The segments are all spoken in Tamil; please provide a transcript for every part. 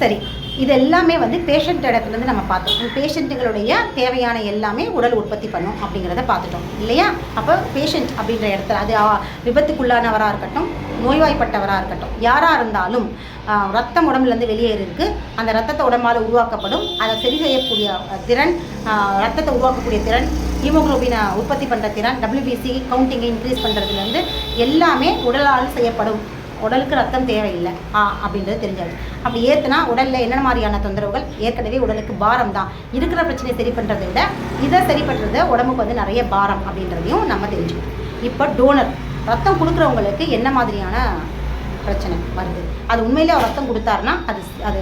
சரி இது எல்லாமே வந்து பேஷண்ட் இடத்துலேருந்து நம்ம பார்த்தோம். பேஷண்ட்டுகளுடைய தேவையான எல்லாமே உடல் உற்பத்தி பண்ணும் அப்படிங்கிறத பார்த்துட்டோம். இல்லையா? அப்போ பேஷண்ட் அப்படின்ற இடத்துல அது விபத்துக்குள்ளானவராக இருக்கட்டும் நோய்வாய்ப்பட்டவராக இருக்கட்டும் யாராக இருந்தாலும் ரத்தம் உடம்புலேருந்து வெளியேறிருக்கு அந்த ரத்தத்தை உடம்பால் உருவாக்கப்படும். அதை சரி செய்யக்கூடிய திறன் ரத்தத்தை உருவாக்கக்கூடிய திறன் ஹீமோகுளோபினை உற்பத்தி பண்ணுற திறன் டபிள்யூபிசி கவுண்டிங்கை இன்க்ரீஸ் பண்ணுறதுலேருந்து எல்லாமே உடலால் செய்யப்படும். உடலுக்கு ரத்தம் தேவையில்லை. ஆ அப்படின்றது தெரிஞ்சாச்சு. அப்படி ஏற்றுனா உடலில் என்னென்ன மாதிரியான தொந்தரவுகள்? ஏற்கனவே உடலுக்கு பாரம் தான். இருக்கிற பிரச்சனையை சரி பண்ணுறதை விட இதை சரி பண்ணுறது உடம்புக்கு வந்து நிறைய பாரம் அப்படின்றதையும் நம்ம தெரிஞ்சுக்கணும். இப்போ டோனர் ரத்தம் கொடுக்குறவங்களுக்கு என்ன மாதிரியான பிரச்சனை வருது? அது உண்மையிலே அவர் ரத்தம் கொடுத்தாருன்னா அது அது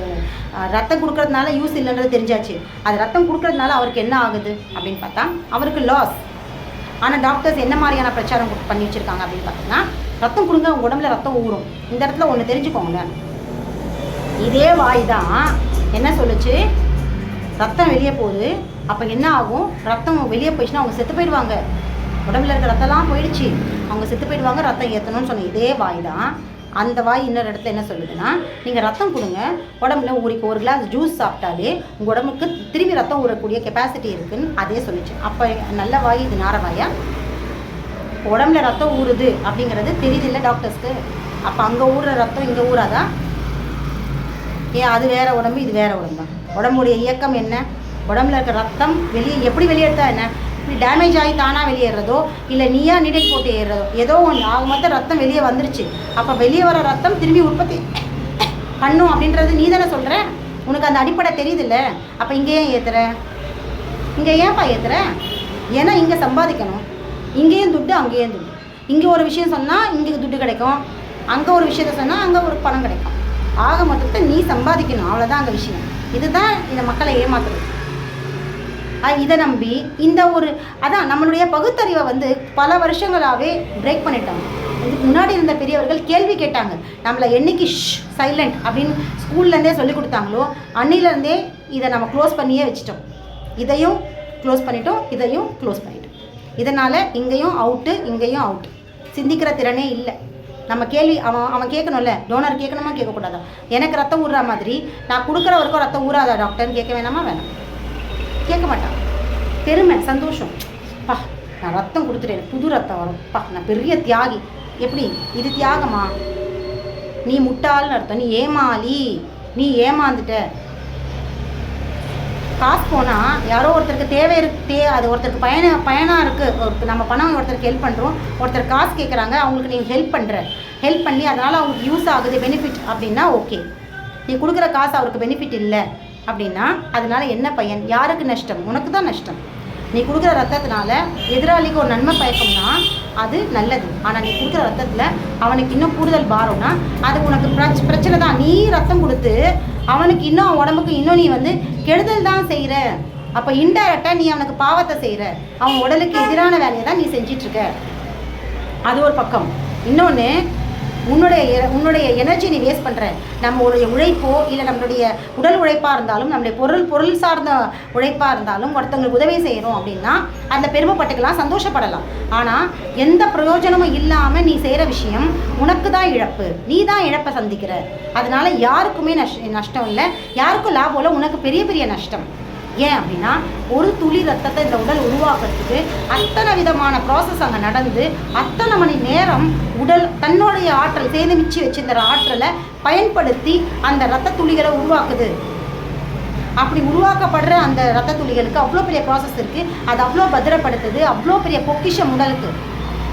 ரத்தம் கொடுக்கறதுனால யூஸ் இல்லைன்றது தெரிஞ்சாச்சு. அது ரத்தம் கொடுக்கறதுனால அவருக்கு என்ன ஆகுது அப்படின்னு பார்த்தா அவருக்கு லாஸ் ஆனால் டாக்டர்ஸ் என்ன மாதிரியான பிரச்சாரம் பண்ணி வச்சுருக்காங்க அப்படின்னு பார்த்தீங்கன்னா ரத்தம் கொடுங்க உங்கள் உடம்புல ரத்தம் ஊறும். இந்த இடத்துல ஒன்று தெரிஞ்சுக்கோங்க. இதே வாய் தான் என்ன சொல்லுச்சு? ரத்தம் வெளியே போகுது. அப்போ என்ன ஆகும்? ரத்தம் வெளியே போயிடுச்சுன்னா அவங்க செத்து போயிடுவாங்க. உடம்புல இருக்க ரத்தம்லாம் போயிடுச்சு. அவங்க செத்து போயிடுவாங்க ரத்தம் ஏற்றணும்னு சொன்ன இதே வாய் தான் அந்த வாய் இன்னொரு இடத்துல என்ன சொல்லுதுன்னா நீங்கள் ரத்தம் கொடுங்க. உடம்புல உங்களுக்கு ஒரு கிளாஸ் ஜூஸ் சாப்பிட்டாலே உங்கள் உடம்புக்கு திரும்பி ரத்தம் ஊறக்கூடிய கெப்பாசிட்டி இருக்குதுன்னு அதே சொல்லுச்சு. அப்போ நல்ல வாய் இது நார வாயா? உடம்புல ரத்தம் ஊறுது அப்படிங்கிறது தெரியுது இல்லை டாக்டர்ஸ்க்கு அப்போ அங்கே ஊறுற ரத்தம் இங்கே ஊறாதா? ஏன் அது வேற உடம்பு இது வேற உடம்பு? உடம்புடைய இயக்கம் என்ன? உடம்புல இருக்க ரத்தம் வெளியே எப்படி வெளியேறுதா என்ன? இப்படி டேமேஜ் ஆகி தானாக வெளியேறதோ இல்லை நீயா நீடல் போட்டு ஏறுறதோ ஏதோ ஒன்று ஆக மொத்தம் ரத்தம் வெளியே வந்துருச்சு. அப்போ வெளியே வர ரத்தம் திரும்பி உற்பத்தி பண்ணும் அப்படின்றது நீ தானே சொல்கிற உனக்கு அந்த அடிப்படை தெரியுதுல்ல? அப்போ இங்கே ஏன் ஏற்றுற இங்கே ஏன்ப்பா ஏற்றுற ஏன்னா இங்கே சம்பாதிக்கணும். இங்கேயும் துட்டு அங்கேயும் துட்டு. இங்கே ஒரு விஷயம் சொன்னால் இங்கே துட்டு கிடைக்கும். அங்கே ஒரு விஷயத்த சொன்னால் அங்கே ஒரு பணம் கிடைக்கும். ஆக மொத்தத்தை நீ சம்பாதிக்கணும். அவ்வளோதான் அங்கே விஷயம். இதுதான் இந்த மக்களை ஏமாத்துறது. இதை நம்பி இந்த ஒரு அதான் நம்மளுடைய பகுத்தறிவை வந்து பல வருஷங்களாகவே பிரேக் பண்ணிட்டாங்க. இதுக்கு முன்னாடி இருந்த பெரியவர்கள் கேள்வி கேட்டாங்க. நம்மளை என்னைக்கு சைலண்ட் அப்படின்னு ஸ்கூல்லேருந்தே சொல்லி கொடுத்தாங்களோ அன்னிலேருந்தே இதை நம்ம க்ளோஸ் பண்ணியே வச்சிட்டோம். இதையும் க்ளோஸ் பண்ணிட்டோம். இதையும் க்ளோஸ் பண்ணிட்டோம். இதனால் இங்கேயும் அவுட்டு இங்கேயும் அவுட்டு சிந்திக்கிற திறனே இல்லை. நம்ம கேள்வி அவன் அவன் கேட்கணும்ல. டோனர் கேட்கணுமா கேட்கக்கூடாதா? எனக்கு ரத்தம் ஊறுற மாதிரி நான் கொடுக்குறவருக்கும் ரத்தம் ஊறாதா டாக்டர்னு கேட்க வேணாமா வேணாம். கேட்க மாட்டான். பெருமை சந்தோஷம். பா நான் ரத்தம் கொடுத்துட்டேன். புது ரத்தம் வரும். பா நான் பெரிய தியாகி. எப்படி? இது தியாகமா? நீ முட்டாள்னு அர்த்தம். நீ ஏமாளி. நீ ஏமாந்துட்ட. காசு போனால் யாரோ ஒருத்தருக்கு தேவை இருக்கு தே அது ஒருத்தருக்கு பயன பயனாக இருக்குது நம்ம பணம் ஒருத்தருக்கு ஹெல்ப் பண்ணுறோம் ஒருத்தர் காசு கேட்குறாங்க அவங்களுக்கு நீங்கள் ஹெல்ப் பண்ணுற ஹெல்ப் பண்ணி அதனால் அவங்களுக்கு யூஸ் ஆகுது பெனிஃபிட் அப்படின்னா ஓகே நீ கொடுக்குற காசு அவருக்கு பெனிஃபிட் இல்லை அப்படின்னா அதனால என்ன பையன்? யாருக்கு நஷ்டம்? உனக்கு தான் நஷ்டம். நீ கொடுக்குற ரத்தத்தினால எதிராளிக்கு ஒரு நன்மை பயக்கம்னா அது நல்லது. ஆனால் நீ கொடுக்குற ரத்தத்தில் அவனுக்கு இன்னும் கூடுதல் பாரம்னா அது உனக்கு பிரச் பிரச்சனை தான். நீ ரத்தம் கொடுத்து அவனுக்கு இன்னும் அவன் உடம்புக்கு இன்னும் நீ வந்து கெடுதல் தான் செய்கிற அப்போ இன்டைரக்டாக நீ அவனுக்கு பாவத்தை செய்கிற அவன் உடலுக்கு எதிரான வேலையை தான் நீ செஞ்சிட்ருக்க அது ஒரு பக்கம். இன்னொன்று உன்னுடைய உன்னுடைய எனர்ஜி நீ வேஸ்ட் பண்ணுற நம்மளுடைய உழைப்போ இல்லை நம்மளுடைய உடல் உழைப்பாக இருந்தாலும் நம்மளுடைய பொருள் பொருள் சார்ந்த உழைப்பாக இருந்தாலும் ஒருத்தவங்களுக்கு உதவி செய்கிறோம் அப்படின்னா அந்த பெருமைப்பட்டுக்கலாம் சந்தோஷப்படலாம். ஆனால் எந்த பிரயோஜனமும் இல்லாமல் நீ செய்கிற விஷயம் உனக்கு தான் இழப்பு. நீ தான் இழப்பை சந்திக்கிற. அதனால் யாருக்குமே நஷ் நஷ்டம் இல்லை. யாருக்கும் லாபம் இல்லை. உனக்கு பெரிய பெரிய நஷ்டம். ஏன் அப்படின்னா ஒரு துளி ரத்தத்தை இந்த உடல் உருவாக்குறதுக்கு அத்தனை விதமான ப்ராசஸ் அங்கே நடந்து அத்தனை மணி நேரம் உடல் தன்னுடைய ஆற்றல் சேதமிச்சு வச்சிருந்த ஆற்றலை பயன்படுத்தி அந்த ரத்த துளிகளை உருவாக்குது. அப்படி உருவாக்கப்படுற அந்த ரத்த துளிகளுக்கு அவ்வளோ பெரிய ப்ராசஸ் இருக்குது அது அவ்வளோ பத்திரப்படுத்துது அவ்வளோ பெரிய பொக்கிஷம் உடலுக்கு.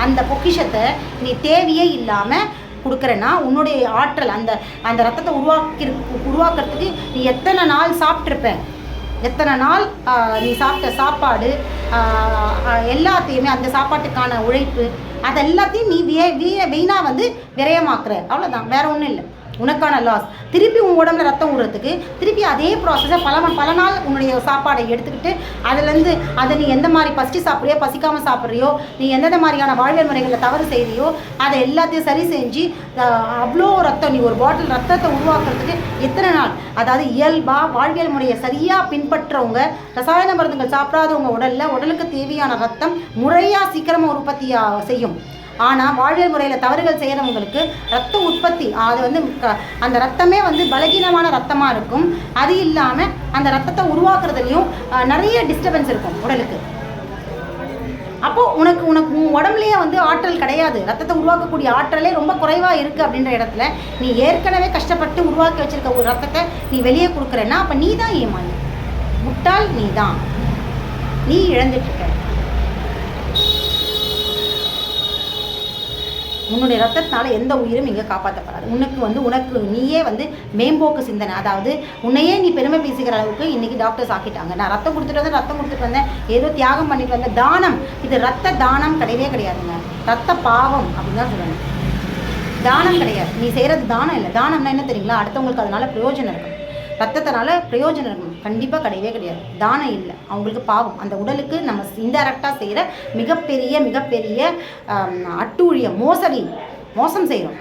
அந்த பொக்கிஷத்தை நீ தேவையே இல்லாமல் கொடுக்குறேன்னா உன்னுடைய ஆற்றல் அந்த அந்த ரத்தத்தை உருவாக்கி உருவாக்குறதுக்கு நீ எத்தனை நாள் சாப்பிட்ருப்பேன் எத்தனை நாள் நீ சாப்பிட்ட சாப்பாடு எல்லாத்தையுமே அந்த சாப்பாட்டுக்கான உழைப்பு அது எல்லாத்தையும் நீ வீ வீ வீணாக வந்து விரயமாக்குற. அவ்வளோதான் வேற ஒன்றும் இல்லை. உனக்கான லாஸ் திருப்பி உன் உடம்புல ரத்தம் ஊறுறதுக்கு திருப்பி அதே ப்ராசஸை பல பல நாள் உன்னுடைய சாப்பாடை எடுத்துக்கிட்டு அதுலேருந்து அதை நீ எந்த மாதிரி பசிச்சு சாப்பிட்றியோ பசிக்காமல் சாப்பிட்றியோ நீ எந்தெந்த மாதிரியான வாழ்வியல் முறைகளில் தவறு செய்கிறியோ அதை எல்லாத்தையும் சரி செஞ்சு அவ்வளோ ரத்தம் நீ ஒரு பாட்டில் ரத்தத்தை உருவாக்குறதுக்கு எத்தனை நாள்? அதாவது இயல்பாக வாழ்வியல் முறையை சரியாக பின்பற்றவங்க ரசாயன மருந்துகள் சாப்பிடாதவங்க உடலில் உடலுக்கு தேவையான ரத்தம் முறையாக சீக்கிரமாக உற்பத்தி செய்யும். ஆனால் வாழ்வியல் முறையில் தவறுகள் செய்கிறவங்களுக்கு ரத்த உற்பத்தி அது வந்து க- அந்த ரத்தமே வந்து பலகீனமான ரத்தமாக இருக்கும். அது இல்லாமல் அந்த ரத்தத்தை உருவாக்குறதுலையும் நிறைய டிஸ்டர்பன்ஸ் இருக்கும் உடலுக்கு. அப்போது உனக்கு உனக்கு உன் உடம்புலயே வந்து ஆற்றல் கிடையாது. ரத்தத்தை உருவாக்கக்கூடிய ஆற்றலே ரொம்ப குறைவாக இருக்குது அப்படின்ற இடத்துல நீ ஏற்கனவே கஷ்டப்பட்டு உருவாக்கி வச்சிருக்க ஒரு ரத்தத்தை நீ வெளியே கொடுக்குறேன்னா அப்போ நீ தான் ஏமாளி முட்டாள் நீ தான் நீ இழந்துட்டு இருக்க உன்னுடைய ரத்தத்தினால எந்த உயிரும் இங்கே காப்பாற்றப்படாது உனக்கு வந்து உனக்கு நீயே வந்து மேம்போக்கு சிந்தனை. அதாவது உன்னையே நீ பெருமை பேசுகிற அளவுக்கு இன்னைக்கு டாக்டர்ஸ் ஆக்கிட்டாங்க. நான் ரத்தம் கொடுத்துட்டு வந்தேன் ரத்தம் கொடுத்துட்டு வந்தேன். ஏதோ தியாகம் பண்ணிட்டு வந்தேன் தானம். இது ரத்த தானம் கிடையவே கிடையாதுங்க. ரத்த பாவம் அப்படின்னு தான் சொல்லணும். தானம் கிடையாது. நீ செய்கிறது தானம் இல்லை. தானம்னா என்ன தெரியுங்களா? அடுத்தவங்களுக்கு அதனால் பிரயோஜனம் இருக்கும் ரத்தத்தினால பிரயோஜனம் கண்டிப்பாக கிடையவே கிடையாது. தானம் இல்லை. அவங்களுக்கு பாவம். அந்த உடலுக்கு நம்ம இன்டைரக்டாக செய்கிற மிகப்பெரிய மிகப்பெரிய அட்டூழிய மோசடி மோசம் செய்கிறோம்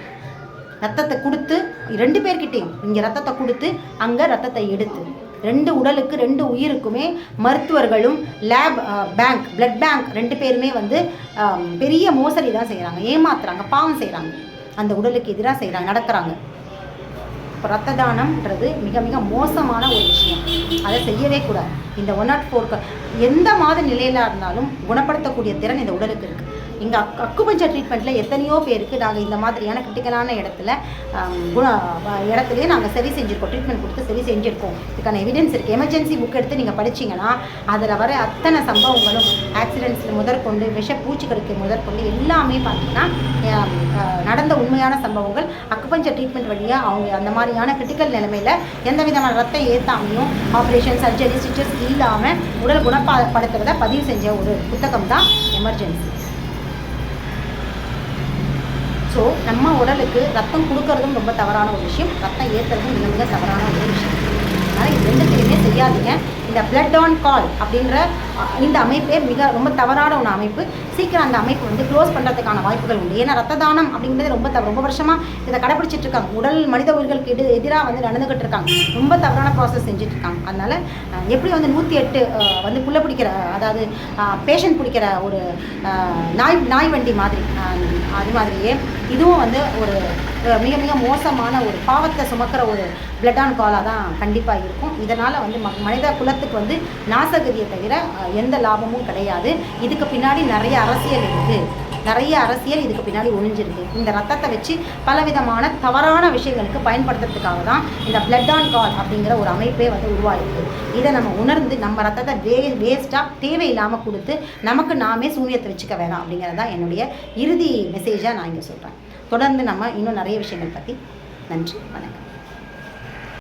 ரத்தத்தை கொடுத்து ரெண்டு பேர்கிட்டையும் இங்கே ரத்தத்தை கொடுத்து அங்கே ரத்தத்தை எடுத்து. ரெண்டு உடலுக்கு ரெண்டு உயிருக்குமே மருத்துவர்களும் லேப் பேங்க் பிளட் பேங்க் ரெண்டு பேருமே வந்து பெரிய மோசடி தான் செய்கிறாங்க ஏமாத்துறாங்க பாவம் செய்கிறாங்க அந்த உடலுக்கு எதிராக செய்கிறாங்க நடக்கிறாங்க இப்போ ரத்த தானம்ன்றது மிக மிக மோசமான ஒரு விஷயம். அதை செய்யவே கூடாது. இந்த ஒன் நாட் ஃபோர்க்கு எந்த மாத நிலையிலாக இருந்தாலும் குணப்படுத்தக்கூடிய திறன் இந்த உடலுக்கு இருக்குது இங்கே அக் அக்குபஞ்சர் ட்ரீட்மெண்ட்டில் எத்தனையோ பேருக்கு நாங்கள் இந்த மாதிரியான கிரிட்டிக்கலான இடத்துல குண இடத்துலேயே நாங்கள் சரி செஞ்சுருக்கோம். ட்ரீட்மெண்ட் கொடுத்து சரி செஞ்சுருக்கோம். இதுக்கான எவிடன்ஸ் இருக்குது எமர்ஜென்சி புக் எடுத்து நீங்கள் படிச்சீங்கன்னா அதில் வர அத்தனை சம்பவங்களும் ஆக்சிடென்ட்ஸில் முதற்கொண்டு விஷ பூச்சிகளுக்கு முதற்கொண்டு எல்லாமே பார்த்தீங்கன்னா நடந்த உண்மையான சம்பவங்கள் அக்குபஞ்சர் ட்ரீட்மெண்ட் வழியாக அவங்க அந்த மாதிரியான கிரிட்டிக்கல் நிலைமையில் எந்த விதமான ரத்தம் ஏற்றாமையும் ஆப்ரேஷன் சர்ஜரி ஸ்டிச்சஸ் இல்லாமல் உடல் குணப்படுத்துறத பதிவு செஞ்ச ஒரு புத்தகம் தான் எமர்ஜென்சி ஸோ நம்ம உடலுக்கு ரத்தம் கொடுக்கறதும் ரொம்ப தவறான ஒரு விஷயம். ரத்தம் ஏற்றுறதும் மிக மிக தவறான ஒரு விஷயம். அதனால் இது ரெண்டுத்தையுமே செய்யாதீங்க. இந்த பிளட் ஆன் கால் அப்படின்ற இந்த அமைப்பே மிக ரொம்ப தவறான ஒரு அமைப்பு. சீக்கிரம் அந்த அமைப்பு வந்து க்ளோஸ் பண்ணுறதுக்கான வாய்ப்புகள் உண்டு. ஏன்னா ரத்த தானம் அப்படிங்கிறது ரொம்ப தவறு ரொம்ப வருஷமாக இதை கடைப்பிடிச்சிட்டு இருக்காங்க. உடல் மனித உயிர்களுக்கு எது எதிராக வந்து நடந்துக்கிட்டு இருக்காங்க. ரொம்ப தவறான ப்ராசஸ் செஞ்சுட்டு இருக்காங்க அதனால் எப்படி வந்து நூற்றி எட்டு வந்து புள்ள பிடிக்கிற அதாவது பேஷண்ட் பிடிக்கிற ஒரு நாய் நாய் வண்டி மாதிரி அது மாதிரியே இதுவும் வந்து ஒரு மிக மிக மோசமான ஒரு பாவத்தை சுமக்கிற ஒரு பிளட் ஆன் காலாக தான் கண்டிப்பாக இருக்கும். இதனால் வந்து ம- மனித குலத்துக்கு வந்து நாசகதியை தவிர எந்த லாபமும் கிடையாது. இதுக்கு பின்னாடி நிறைய அரசியல் இருக்குது நிறைய அரசியல் இதுக்கு பின்னாடி ஒழிஞ்சிருக்கு இந்த ரத்தத்தை வச்சு பலவிதமான தவறான விஷயங்களுக்கு பயன்படுத்துறதுக்காக தான் இந்த பிளட் ஆன் கால் அப்படிங்கிற ஒரு அமைப்பே வந்து உருவாயிருக்கு. இதை நம்ம உணர்ந்து நம்ம ரத்தத்தை வே வேஸ்ட்டாக தேவையில்லாமல் கொடுத்து நமக்கு நாமே சூனியத்தை வச்சுக்க வேணாம் அப்படிங்கிறது தான் என்னுடைய இறுதி மெசேஜாக நான் இங்கே சொல்கிறேன் தொடர்ந்து நம்ம இன்னும் நிறைய விஷயங்கள் பற்றி நன்றி வணக்கம்.